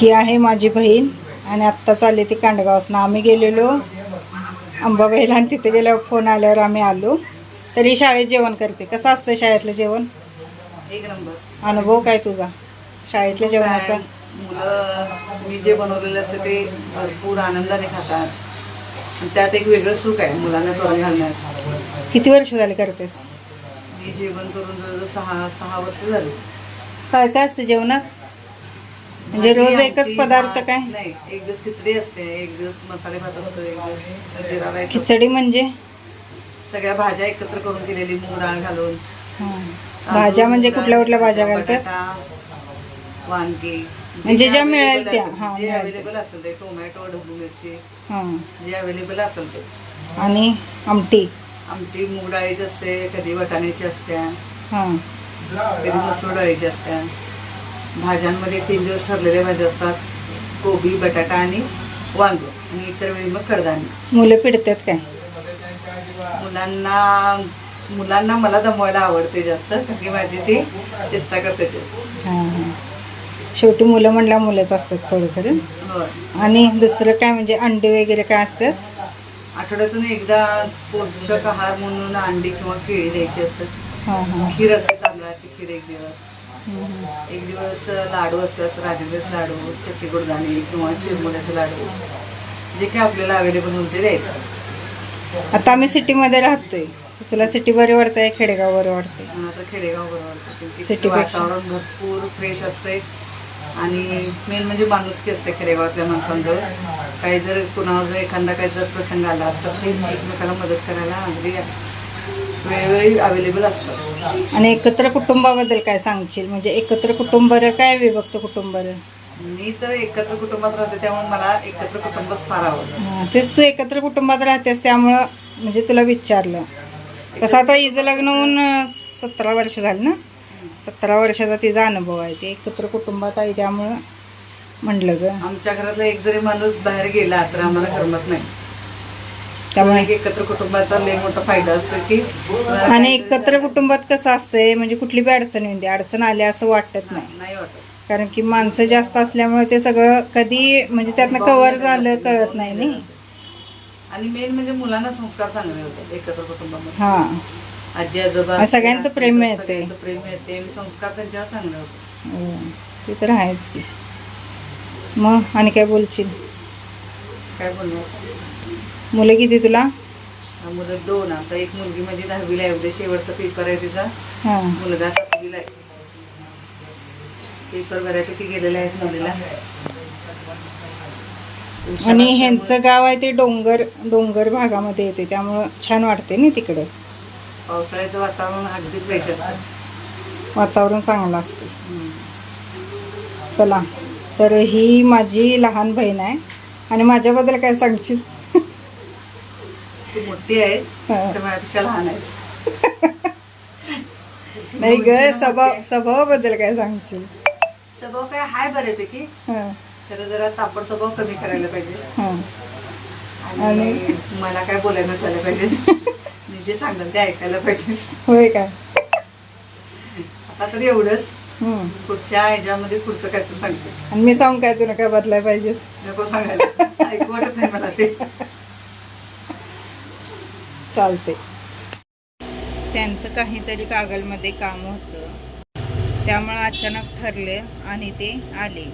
ही आहे माझी बहीण आणि आत्ता चालली ती कांडगावसनं. आम्ही गेलेलो अंबाबाईला आणि तिथे गेल्यावर फोन आल्यावर आम्ही आलो. तरी शाळेत जेवण करते. कसं असतं शाळेतलं जेवण? एक नंबर. अनुभव काय तुझा? शाळेतल्या जेवणाचा? मुलं मी जे बनवलेलं असतं ते भरपूर आनंदाने खातात. त्यात एक वेगळं सुख आहे मुलांना करून घालण्यात. किती वर्ष झाली करतेस? मी जेवण करून सहा सहा वर्ष झाली. काय काय असतं जेवणात? म्हणजे रोज एकच पदार्थ काय? नाही एक दिवस खिचडी असते एक दिवस मसाले भात असतो एक दिवस जिरा राईस असतो. खिचडी म्हणजे? सगळ्या भाज्या एकत्र करून केलेली मूग डाळ घालून. भाज्या म्हणजे कुठल्या कुठल्या भाज्या बटाटा, वांगी म्हणजे ज्या मिळेल त्या, हां, जे अवेलेबल असेल ते टोमॅटो ढबू मिरची जे अवेलेबल असेल ते. आणि आमटी. आमटी मूग डाळीची असते कधी वाटाण्याची असते कधी मसूर डाळीची असते. भाज्यांमध्ये तीन दिवस ठरलेल्या भाज्या असतात. कोबी बटाटा आणि वांग. आणि इतर वेळी मग कडधान्य. मुलं पिडतात काय? मुलांना मुलांना मला दमवायला आवडते जास्त कारण की माझी ती चेष्टा करते जास्त. शेवटी मुलं म्हणल्या मुलंच असतात सोड होय. आणि दुसरं काय म्हणजे अंडे वगैरे काय असतात? आठवड्यातून एकदा पोषक आहार म्हणून अंडी किंवा केळी द्यायची असतात. हां हां. खीर असते तांदळाची खीर एक दिवस. एक दिवस लाडू असतात राजगिराचे लाडू चक्की गुडदाणे किंवा चिरमुल्याचे लाडू. जे काय आपल्याला अवेलेबल होईल ते द्यायचं आता आम्ही सिटीमध्ये राहतोय. तुला सिटी बरी वाटतंय खेडेगाव बरं वाटतंय? आणि आता खेडेगाव बरोबर City पेक्षा. वातावरण भरपूर फ्रेश असते आणि मेन म्हणजे माणुसकी असते खेडेगावातल्या माणसांजवळ. काही जर कुणावर जर एखादा काही जर प्रसंग आला तर ते एकमेकाला मदत करायला अगदी वेळोवेळी अवेलेबल असतात. आणि एकत्र कुटुंबाबद्दल काय सांगशील? म्हणजे एकत्र कुटुंब काय विभक्त कुटुंब मी तर एकत्र कुटुंबात राहते त्यामुळे मला एकत्र कुटुंबच फार आवडतं. तेच तू एकत्र कुटुंबात राहतेस त्यामुळं म्हणजे तुला विचारलं. कसं आता हिचं लग्न होऊन सतरा वर्ष झालं ना? सतरा वर्षाचा तिचा अनुभव आहे ते एकत्र कुटुंबात आहे त्यामुळं म्हणलं ग. आमच्या घरातला एक जरी माणूस बाहेर गेला तर आम्हाला करमत नाही. त्यामुळे एक एकत्र कुटुंबाचा लय मोठा फायदा असतो की आणि एकत्र कुटुंबात कसं असतंय म्हणजे कुठली बी अडचण दे. अडचण आली असं वाटत नाही. नाही वाटत. कारण की माणसं जास्त असल्यामुळे ते सगळं कधी म्हणजे त्यातनं कव्हर झालं कळत नाही नाही. आणि मेन म्हणजे मुलांना संस्कार चांगले होतात एकत्र कुटुंबामध्ये. हां. आजी आजोबा सगळ्यांचं प्रेम मिळते. सगळ्यांचं प्रेम मिळते आणि संस्कार त्यांच्यावर चांगले होते हो, ते तर आहेच की. मग आणि काय बोलशील? काय बोलणार मुलं किती तुला? मुलं दोन. आता एक मुलगी माझी दहावीला आहे. उद्या शेवटचा पेपर आहे तिचा. हां. मुलगा सातवीला आहे. पेपर बऱ्यापैकी गेलेले आहेत मुलीला. आणि ह्यांचं गाव आहे ते डोंगर डोंगर भागामध्ये येते. त्यामुळं छान वाटते ना तिकडं? पावसाळ्याचं वातावरण अगदी फ्रेश असतं. वातावरण चांगलं असते. चला. तर ही माझी लहान बहीण आहे. आणि माझ्याबद्दल काय सांगशील? तू मोठी आहेस. तर माझ्यापेक्षा लहान आहेस. नाही ग स्वभाव स्वभावाबद्दल काय सांगशील? स्वभाव काय हाय बऱ्यापैकी. खरं जरा तापड स्वभाव कमी करायला पाहिजे. आणि मला काय बोलायला नसायला पाहिजे. मी जे सांगेल ते ऐकायला पाहिजे. होय काय आता तरी एवढंच. पुढच्या ह्याच्यामध्ये पुढचं काय तू सांगते. आणि मी सांगू काय? तुला काय बदलाय पाहिजे नको सांगायला. ऐकू वाटत नाही मला ते. चालते. त्यांचं काहीतरी कागलमध्ये काम होतं. त्यामुळं अचानक ठरले आणि ते आले.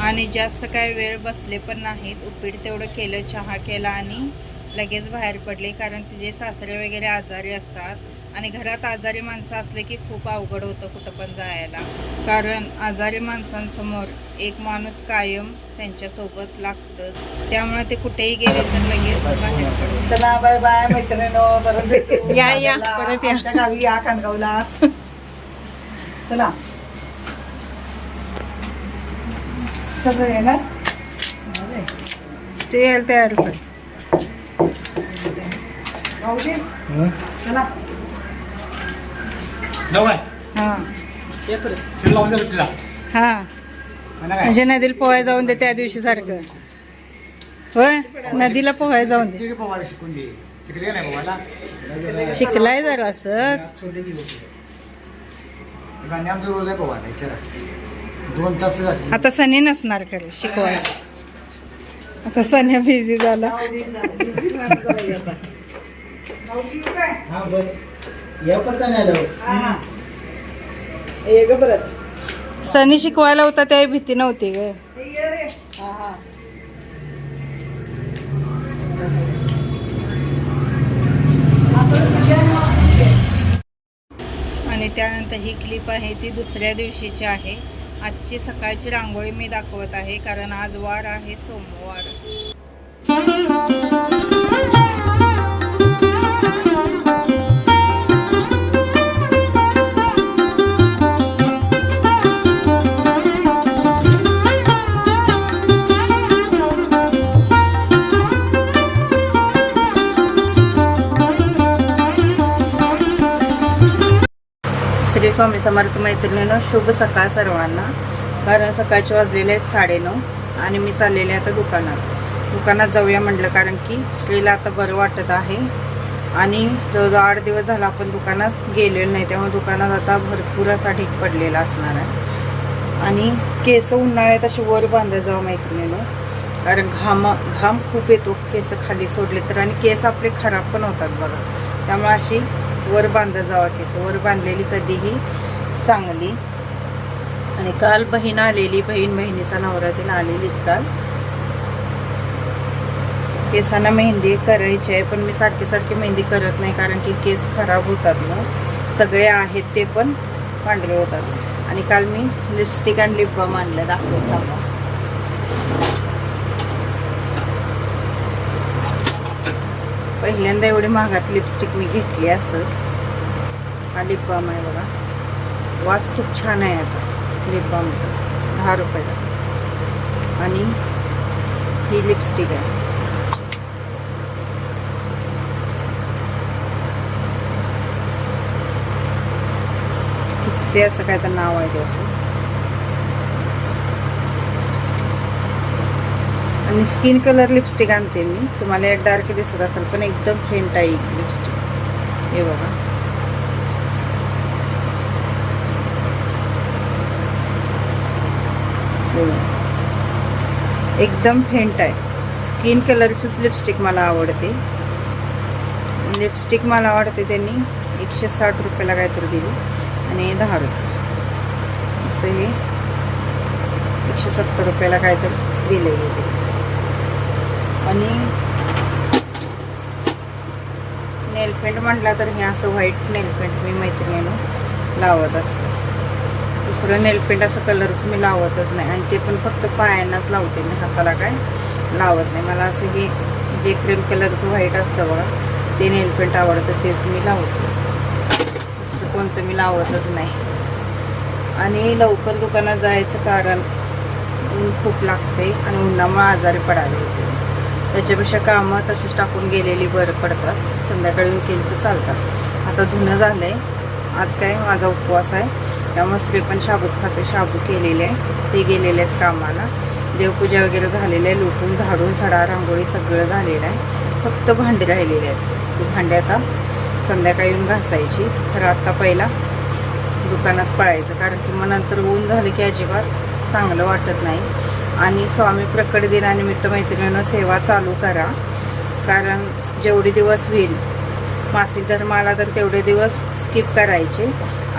आणि जास्त काय वेळ बसले पण नाहीत. उपीट तेवढं केलं चहा केला आणि लगेच बाहेर पडले कारण तिचे सासरे वगैरे आजारी असतात. आणि घरात आजारी माणसं असले की खूप अवघड होतं कुठं पण जायला. कारण आजारी माणसांसमोर एक माणूस कायम त्यांच्यासोबत लागतंच. त्यामुळे ते कुठेही गेले तर लगेच बाहेर चला बाय बाय मैत्रिणीनो परत भेटू. या, या, परत या. आमच्या गावी या खानगावला. चला. सगळं येणार? ते यायला तयार कर भाऊजी? चला. हां. हां. म्हणजे नदीला पोहाय जाऊन दे त्या दिवशी सारखं. होय? नदीला पोहाय जाऊन दे. शिकलाय जरा असं. छोटे की होते गाणी आमचं रोज आहे पवायला विचारा दोन तास झाले. आता सनी नसणार खरं शिकवायला. आता सन्या बिझी झाला. हा सनी शिकवायला होता त्याही भीती नव्हती ग. आणि त्यानंतर ही क्लिप आहे ती दुसऱ्या दिवशीची आहे. आजची सकाळची रांगोळी मी दाखवत आहे कारण आज वार आहे सोमवार. श्री स्वामी समर्थ मैत्रिणीनं शुभ सकाळ सर्वांना. कारण सकाळचे वाजलेले आहेत साडेनऊ आणि मी चाललेले आहे आता दुकानात. दुकानात जाऊया म्हटलं कारण की स्त्रीला आता बरं वाटत आहे. आणि जवळजवळ आठ दिवस झाला आपण दुकानात गेलेलो नाही त्यामुळे दुकानात आता भरपूर असा ढीक पडलेला असणार आहे. आणि केस उन्हाळ्यात अशी वर बांधत जावं मैत्रिणीनं. कारण घाम घाम खूप येतो केस खाली सोडले तर. आणि केस आपले खराब पण होतात बघा. त्यामुळे अशी वर बांधत जावा केस वर बांधलेली कधीही चांगली. आणि काल बहीण आलेली बहीण बहिणीचा नवरा तिला आलेली काल. केसांना मेहंदी करायची आहे पण मी सारखी सारखी मेहंदी करत नाही कारण की केस खराब होतात ना. सगळे आहेत ते पण पांढरे होतात. आणि काल मी लिपस्टिक आणि लिप बाम आणलं दाखवत पहिल्यांदा एवढी महागात लिपस्टिक मी घेतली असं. हा लिप बाम आहे बघा. वास खूप छान आहे याचा लिप बामचा दहा रुपयाला. आणि ही लिपस्टिक आहे. किस्से असं काय तर नाव आहे त्याचं. आणि स्किन कलर लिपस्टिक आणते मी. तुम्हाला एक डार्क दिसत असेल पण एकदम फेंट आहे लिपस्टिक हे बघा. एकदम फेंट आहे स्किन कलरचीच लिपस्टिक मला आवडते. लिपस्टिक मला आवडते त्यांनी एकशे साठ रुपयाला काहीतरी दिली आणि दहा रुपये. असं हे एकशे सत्तर रुपयाला काहीतरी दिले गेले आणि नेलपेंट म्हटला तर हे असं व्हाईट नेलपेंट मी मैत्रिणीनं लावत असते. दुसरं नेलपेंट असं कलरचं मी लावतच नाही आणि ते पण फक्त पायांनाच लावते मी हाताला काय लावत नाही. मला असं हे जे क्रीम कलरचं व्हाईट असतं बघा ते नेलपेंट आवडतं तेच मी लावते. दुसरं कोणतं मी लावतच नाही. आणि लवकर दुकानात जायचं कारण ऊन खूप लागते आणि उन्हामुळे आजारी पडावे होते त्याच्यापेक्षा कामं तशीच टाकून गेलेली बरं पडतात. संध्याकाळी येऊन केली तर चालतात. आता धुणं झालं आहे आज काय? माझा उपवास आहे. त्यामुळे स्त्री पण शाबूच खाते शाबू केलेले आहे. ते गेलेले आहेत कामाला. देवपूजा वगैरे झालेली आहे. लुटून झाडून सडा रांगोळी सगळं झालेलं आहे. फक्त भांडी राहिलेली आहेत. ती भांडी आता संध्याकाळी येऊन घासायची. तर आत्ता पहिला दुकानात पळायचं. कारण की मग नंतर ऊन झालं की अजिबात चांगलं वाटत नाही. आणि स्वामी प्रकट दिनानिमित्त मैत्रिणीनं सेवा चालू करा. कारण जेवढे दिवस होईल मासिक धर्म आला तर तेवढे दिवस स्किप करायचे.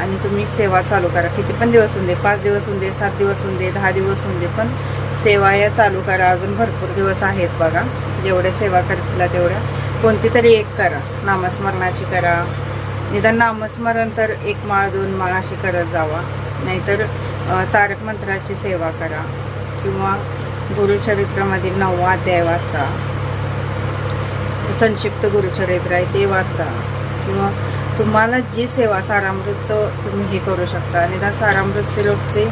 आणि तुम्ही सेवा चालू करा. किती पण दिवस होऊन दे पाच दिवस होऊन दे सात दिवस होऊन दे दहा दिवस होऊन दे पण सेवा या चालू करा. अजून भरपूर दिवस आहेत बघा. जेवढ्या सेवा करशील तेवढ्या. कोणती तरी एक करा. नामस्मरणाची करा. निदान नामस्मरण तर एक माळ दोन माळ अशी करत जावा. नाहीतर तारक मंत्राची सेवा करा. किंवा गुरुचरित्रामधील नववा अध्याय वाचा. संक्षिप्त गुरुचरित्र आहे ते वाचा. किंवा तुम्हाला जी सेवा सारामृतचं तुम्ही हे करू शकता. निदान सारामृतचे रोजचे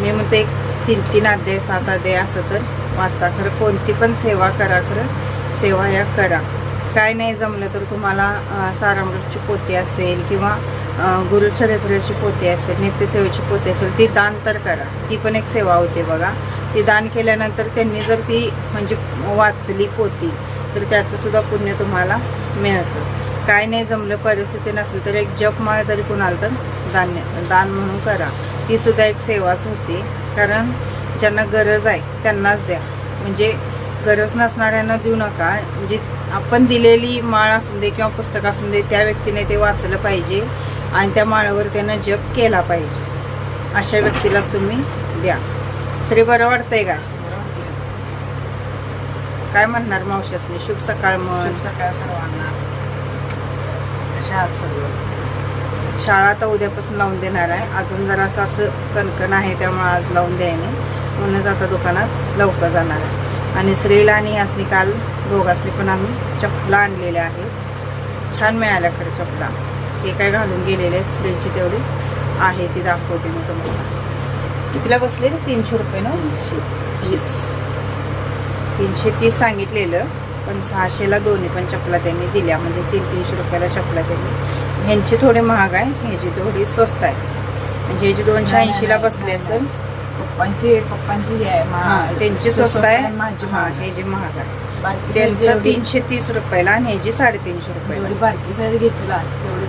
मी म्हणते एक तीन तीन अध्याय सात अध्याय असं तर वाचा. खरं कोणती पण सेवा करा खरं. सेवा या करा. काय नाही जमलं तर तुम्हाला सारामृतची पोती असेल किंवा गुरुचरित्राची पोती असेल नित्यसेवेची पोती असेल ती दान तर करा. ती पण एक सेवा होते बघा. ती दान केल्यानंतर त्यांनी जर ती म्हणजे वाचली पोती तर त्याचंसुद्धा पुण्य तुम्हाला मिळतं. काय नाही जमलं परिस्थिती नसेल तर एक जपमाळ तरी कुणाला तर दान दान म्हणून करा. ती सुद्धा एक सेवाच होती. कारण ज्यांना गरज आहे त्यांनाच द्या. म्हणजे गरज नसणाऱ्यांना देऊ नका. म्हणजे आपण दिलेली माळ असून दे किंवा पुस्तक असून दे त्या व्यक्तीने ते वाचलं पाहिजे. आणि त्या माळावर त्यानं जप केला पाहिजे. अशा व्यक्तीलाच तुम्ही द्या. श्री बरं वाटतंय का? काय म्हणणार मावशासनी शुभ सकाळ शुभ सकाळ सर्वांना. कशा आहात सगळं? शाळा तर उद्यापासून लावून देणार आहे. अजून जरासं असं कणकण आहे त्यामुळे आज लावून द्यायने. म्हणूनच आता दुकानात लवकर जाणार आहे. आणि श्रीला आणि असली काल दोघांसनी पण आम्ही चपला आणलेल्या आहेत. छान मिळाल्या खरं चपला. हे काय घालून गेलेले आहेत श्रीची तेवढी. आहे ती दाखवते मी तुम्हाला. कितीला बसले रे? तीनशे रुपये ना? तीस. तीनशे तीस सांगितलेलं. पण सहाशेला दोन्ही पण चपला त्यांनी दिल्या. म्हणजे तीन तीनशे रुपयाला चपला त्यांनी. ह्यांची थोडी महाग आहे. ह्याची थोडी स्वस्त आहे. म्हणजे ह्याची दोनशे ऐंशीला बसली असेल. पप्पांची पप्पांची ही आहे हां त्यांची स्वस्त आहे. माझी हां महाग. ह्याची महाग आहे. त्यांचं तीनशे तीस रुपयाला आणि ह्याची साडेतीनशे रुपयाला. बारकी साईज घेतला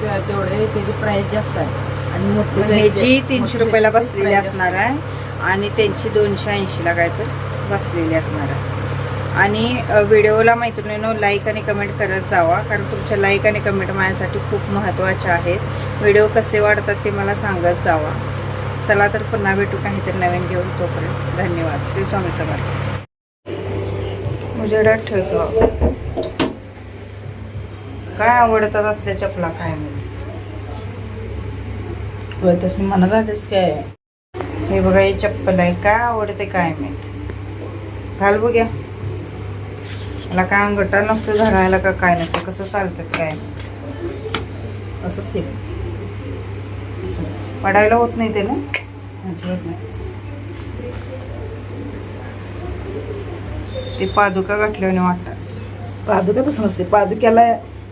तेवढी त्या- तेवढे त्याची प्राइस जास्त आहे. आणि मोठी मग size ह्याची जे- तीनशे रुपयाला बसलेली असणार आहे. आणि त्यांची दोनशे ऐंशीला काय तर बसलेली असणार आहे. आणि व्हिडिओला मैत्रिणीनं लाईक आणि कमेंट करत जावा. कारण तुमच्या लाईक आणि कमेंट माझ्यासाठी खूप महत्त्वाच्या आहेत. व्हिडिओ कसे वाढतात ते मला सांगत जावा. चला तर पुन्हा भेटू काहीतरी नवीन घेऊन तोपर्यंत. धन्यवाद. श्री स्वामी समर्थ. उजेडात ठेवतो काय आवडतात असल्या चपला काय होय, तसं म्हणायला आलेस काय? हे बघा ही चप्पल आहे. काय आवडते काय माहीत घाल बघ्या मला काय अंगठा नसतो धरायला का काय नसतं कसं चालतात काय असंच केलं पडायला होत नाही ते ना? अजिबात नाही. ते पादुका गाठल्याने वाटतात पादुका तसं नसते. पादुक्याला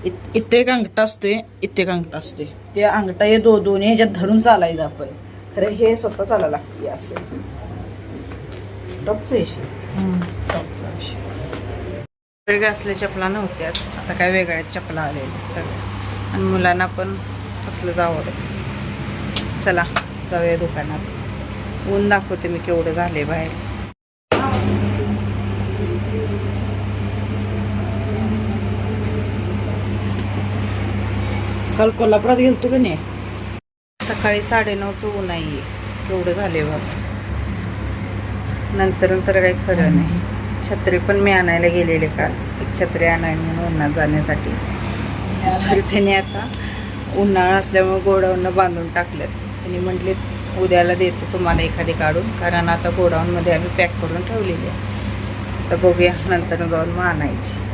इत- इथे एक अंगठा असतोय इथे एक अंगठा असतोय. ते अंगठा हे दो दोन्ही ह्याच्यात धरून चालायचं आपण. खरं हे स्वतः चालायला लागते असं. टपचं विषय. टपचा विषय. वेगळ्या असल्या चपला नव्हत्याच. आता काय वेगळ्या चपला आलेल्या सगळ्या आणि मुलांना पण तसलंच आवडत. चला जाऊया दुकानात. ऊन दाखवते मी केवढं झाले बाहेर. काल कोल्हापुरात गेलतो का नाही? सकाळी साडेनऊचं ऊन आहे. केवढं झाले बघ. नंतर नंतर काही खरं नाही. छत्री पण मी आणायला गेलेले काल. एक छत्री आणायला म्हणून उन्हात जाण्यासाठी. तर त्याने आता उन्हाळा असल्यामुळे गोडाऊननं बांधून टाकलं त्यांनी म्हटले उद्याला देतो तुम्हाला एखादी काढून. कारण आता गोडाऊनमध्ये आम्ही पॅक करून ठेवलेली आहे. तर बघूया नंतर जाऊन मग आणायची.